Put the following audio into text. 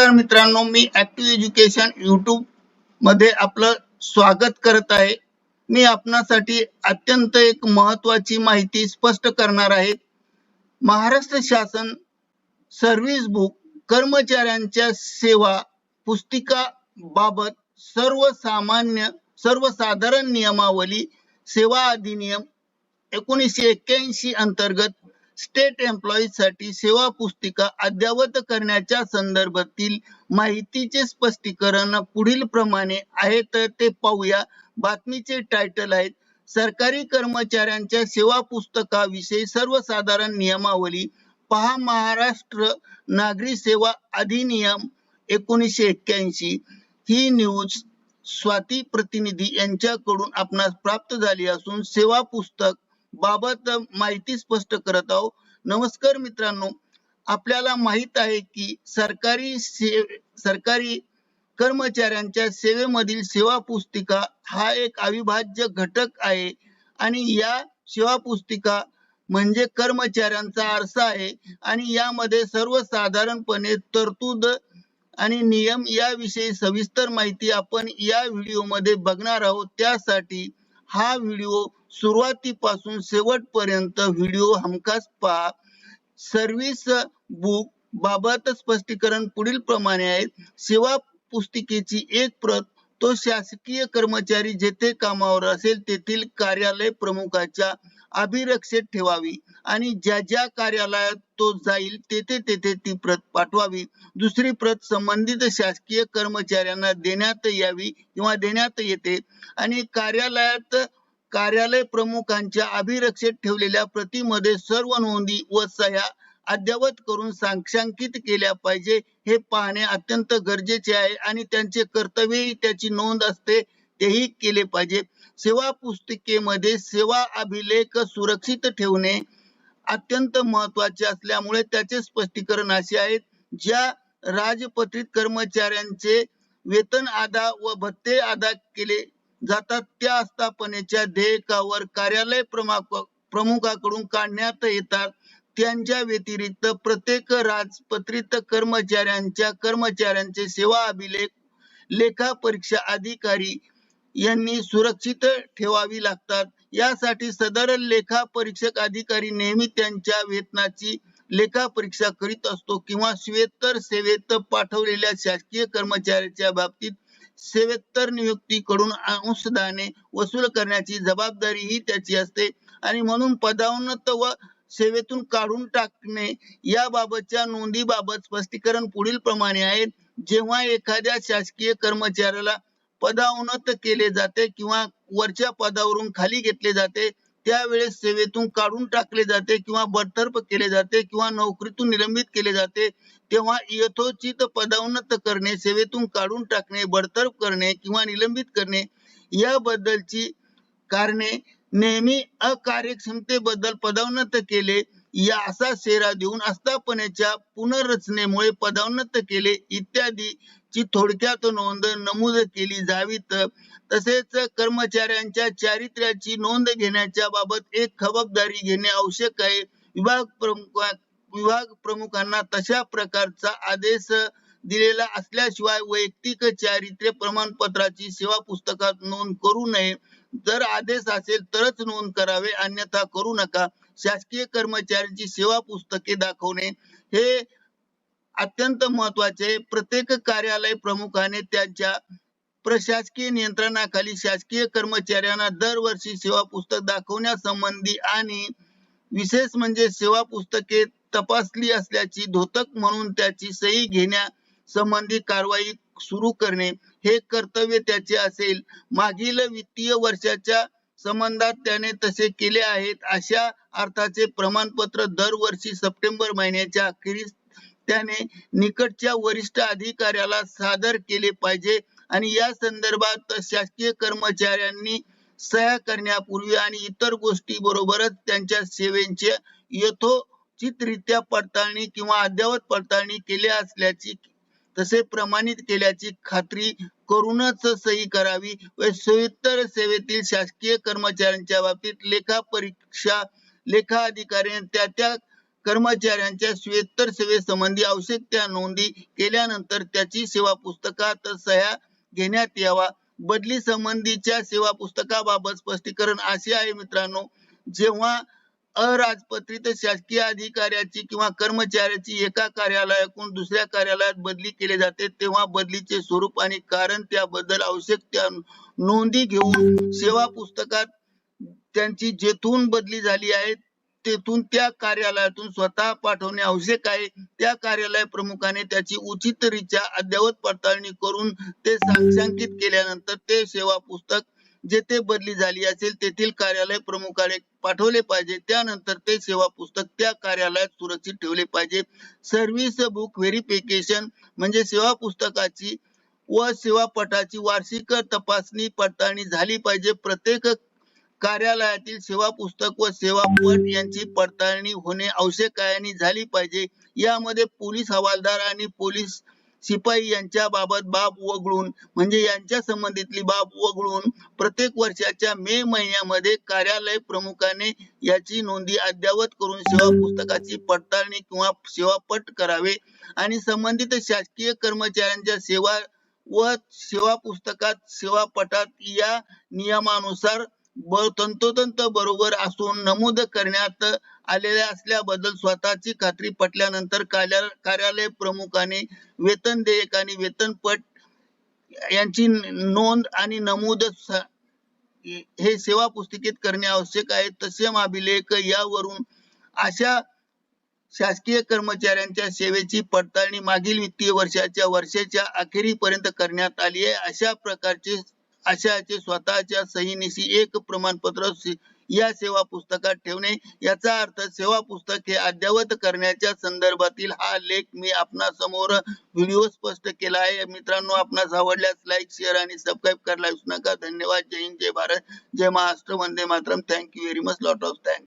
नमस्कार मित्रांनो मी active education युट्यूबमध्ये आपलं स्वागत करत आहे. मी आपणासाठी अत्यंत एक महत्वाची माहिती स्पष्ट करणार आहे. महाराष्ट्र शासन सर्व्हिस बुक कर्मचाऱ्यांच्या सेवा पुस्तिका बाबत सर्वसामान्य सर्वसाधारण नियमावली सेवा अधिनियम एकोणीसशे एक्क्याऐंशी अंतर्गत स्टेट एम्प्लॉईजसाठी सेवा पुस्तिका अद्यावत करण्याच्या संदर्भातील माहितीचे स्पष्टीकरण पुढील प्रमाणे आहे तर ते पाहूया. बातमीचे टायटल आहेत सरकारी कर्मचाऱ्यांच्या सेवा पुस्तकाविषयी सर्वसाधारण नियमावली पहा महाराष्ट्र नागरी सेवा अधिनियम एकोणीसशे एक्क्याऐंशी. ही न्यूज स्वाती प्रतिनिधी यांच्याकडून आपणास प्राप्त झाली असून सेवा पुस्तक बाबत माहिती स्पष्ट करत आहोत. नमस्कार मित्रांनो आपल्याला माहीत आहे की सरकारी सरकारी कर्मचाऱ्यांच्या सेवेमधील सेवा पुस्तिका हा एक अविभाज्य घटक आहे आणि या सेवा पुस्तिका म्हणजे कर्मचाऱ्यांचा आरसा आहे आणि यामध्ये सर्वसाधारणपणे तरतूद आणि नियम याविषयी सविस्तर माहिती आपण या व्हिडिओमध्ये बघणार आहोत. त्यासाठी हा व्हिडिओ सुरुवातीपासून शेवटपर्यंत व्हिडिओ हमखास पहा. सर्व्हिस बुक बाबत स्पष्टीकरण पुढील प्रमाणे आहे. सेवा पुस्तिकेची एक प्रत तो शासकीय कर्मचारी जेथे कामावर असेल तेथील कार्यालय प्रमुखाच्या अभिरक्षेत ठेवावी आणि ज्या ज्या कार्यालयात तो जाईल तेथे तेथे ती प्रत पाठवावी. दुसरी प्रत संबंधित शासकीय कर्मचाऱ्यांना देण्यात यावी किंवा देण्यात येते आणि कार्यालयात कार्यालय प्रमुखांच्या अभिरक्षेत ठेवलेल्या प्रतीमध्ये सर्व नोंदी व सह्या अद्यावत करून साक्षांकित केल्या पाहिजे हे पाहणे अत्यंत गरजेचे आहे आणि त्यांचे कर्तव्यही त्याची नोंद असते तेही केले पाहिजे. सेवा पुस्तिकेमध्ये सेवा अभिलेख सुरक्षित ठेवणे अत्यंत महत्त्वाचे असल्यामुळे त्याचे स्पष्टीकरण असे आहे ज्या राजपत्रित कर्मचाऱ्यांचे वेतन अदा व भत्ते अदा केले जातात. त्या आस्थापनेच्या देयकावर कार्यालय प्रमुखाकडून काढण्यात येतात. त्यांच्या व्यतिरिक्त प्रत्येक राजपत्रित कर्मचाऱ्यांच्या कर्मचाऱ्यांचे सेवा अभिलेख लेखा परीक्षा अधिकारी यांनी सुरक्षित ठेवावी लागतात. यासाठी सदर लेखा परीक्षक अधिकारी नेहमी त्यांच्या वेतनाची लेखा परीक्षा करीत असतो किंवा श्वेतर सेवेत पाठवलेल्या शासकीय कर्मचाऱ्याच्या बाबतीत सेवेत्तर नियुक्तीकडून अंशदाने वसूल करण्याची जबाबदारी ही त्याची असते. आणि म्हणून पदावनत व सेवेतून काढून टाकणे याबाबतच्या नोंदीबाबत स्पष्टीकरण पुढील प्रमाणे आहे. जेव्हा एखाद्या शासकीय कर्मचाऱ्याला पदावनत केले जाते किंवा वरच्या पदावरून खाली घेतले जाते त्यावेळेस सेवेतून काढून टाकले जाते किंवा बडतर्फ केले जाते किंवा नोकरीतून निलंबित केले जाते तेव्हा यथोचित पदावनत करणे सेवेतून काढून टाकणे बडतर्फ करणे किंवा निलंबित करणे याबद्दलची कारणे नेहमी अकार्यक्षमतेबद्दल पदावनत केले या असा सेरा देऊन आस्थापनेच्या पुनर्रचनेमुळे पदावनत केले इत्यादी ची थोडक्यात नोंद नमूद केली जावी तर तसेच कर्मचाऱ्यांच्या चारित्र्याची नोंद घेण्याच्या बाबत एक खबरदारी घेणे आवश्यक आहे. विभाग प्रमुख विभाग प्रमुखांना तशा प्रकारचा आदेश दिलेला असल्याशिवाय वैयक्तिक चारित्र्य प्रमाणपत्राची सेवा पुस्तकात नोंद करू नये. जर आदेश असेल तरच नोंद करावे अन्यथा करू नका. शासकीय कर्मचाऱ्यांची सेवा पुस्तके दाखवणे हे अत्यंत महत्त्वाचे प्रत्येक कार्यालय प्रमुखाने त्यांच्या प्रशासकीय नियंत्रणाखाली शासकीय कर्मचाऱ्यांना दरवर्षी सेवा पुस्तक दाखवण्यासंबंधी आणि विशेष म्हणजे सेवा पुस्तके तपासली असल्याची धोतक म्हणून त्याची सही घेण्या संबंधी कारवाई सुरू करणे हे कर्तव्य त्याचे असेल. मागील वित्तीय वर्षाच्या संबंधात त्याने तसे केले आहेत. अशा अर्थाचे प्रमाणपत्र दरवर्षी सप्टेंबर महिन्याच्या अखेरीस त्याने निकटच्या वरिष्ठ अधिकाऱ्याला सादर केले पाहिजे. आणि या संदर्भात शासकीय कर्मचाऱ्यांनी सह्या करण्यापूर्वी आणि इतर गोष्टी बरोबरच त्यांच्या सेवेचे यथोचितरित्या पडताळणी किंवा अद्ययावत पडताळणी केल्या असल्याची तसे प्रमाणित केल्याची खात्री करूनच सही करावी व सोयीतर सेवेतील शासकीय कर्मचाऱ्यांच्या बाबतीत लेखा परीक्षा लेखा अधिकारी त्या त्या कर्मचाऱ्यांच्या स्वेत्तर सेवेसंबंधी आवश्यक त्या नोंदी केल्यानंतर त्याची सेवा पुस्तकात सह्या घेण्यात यावा. बदली संबंधीच्या सेवा पुस्तकाबाबत स्पष्टीकरण असे आहे मित्रांनो. जेव्हा अराजपत्रित शासकीय अधिकाऱ्याची किंवा कर्मचाऱ्याची एका कार्यालयातून दुसऱ्या कार्यालयात बदली केली जाते तेव्हा बदलीचे स्वरूप आणि कारण त्याबद्दल आवश्यक त्या नोंदी घेऊन सेवा पुस्तकात त्यांची जेथून बदली झाली आहे तेथून त्या कार्यालयातून स्वतः पाठवणे आवश्यक आहे. त्या कार्यालय प्रमुखाने त्याची उचितरित्या अद्ययावत पडताळणी करून ते साक्षांकित केल्यानंतर ते सेवा पुस्तक जेथे बदली झाली असेल तेथील कार्यालय प्रमुखाने पाठवले पाहिजे. त्यानंतर ते सेवा पुस्तक त्या कार्यालयात सुरक्षित ठेवले पाहिजे. सर्व्हिस बुक व्हेरिफिकेशन म्हणजे सेवा पुस्तकाची व सेवा पटाची वार्षिक तपासणी पडताळणी झाली पाहिजे. प्रत्येक कार्यालयातील सेवा पुस्तक व सेवा पट यांची पडताळणी होणे आवश्यक आहे आणि झाली पाहिजे. यामध्ये पोलीस हवालदार आणि पोलीस शिपाई यांच्या बाबत बाब वगळून म्हणजे यांच्या संबंधितली बाब वगळून प्रत्येक वर्षाच्या मे महिन्यामध्ये कार्यालय प्रमुखाने याची नोंदी अद्ययावत करून सेवा पुस्तकाची पडताळणी किंवा सेवापट करावे आणि संबंधित शासकीय कर्मचाऱ्यांच्या सेवा व सेवा पुस्तकात सेवा पटात या नियमानुसार तंतोतंत बरोबर असून नमूद करण्यात आलेल्या असल्याबद्दल स्वतःची खात्री पटल्यानंतर कार्यालय प्रमुखाने वेतन देयक आणि वेतनपट यांची नोंद आणि नमूद हे सेवा पुस्तिकेत करणे आवश्यक आहे. तसे अभिलेख यावरून अशा शासकीय कर्मचाऱ्यांच्या सेवेची पडताळणी मागील वित्तीय वर्षाच्या वर्षाच्या अखेरीपर्यंत करण्यात आली आहे. अशा प्रकारचे अशाचे स्वतःच्या सहीनिशी एक प्रमाणपत्र या सेवा पुस्तकात ठेवणे. याचा अर्थ सेवा पुस्तक हे अद्ययावत करण्याच्या संदर्भातील हा लेख मी आपणा समोर व्हिडिओ स्पष्ट केला आहे. मित्रांनो आपणास आवडल्यास लाईक शेअर आणि सबस्क्राईब करायला विसरू नका. धन्यवाद. जय हिंद जय भारत जय महाराष्ट्र. वंदे Mataram. Thank you very much lot of thanks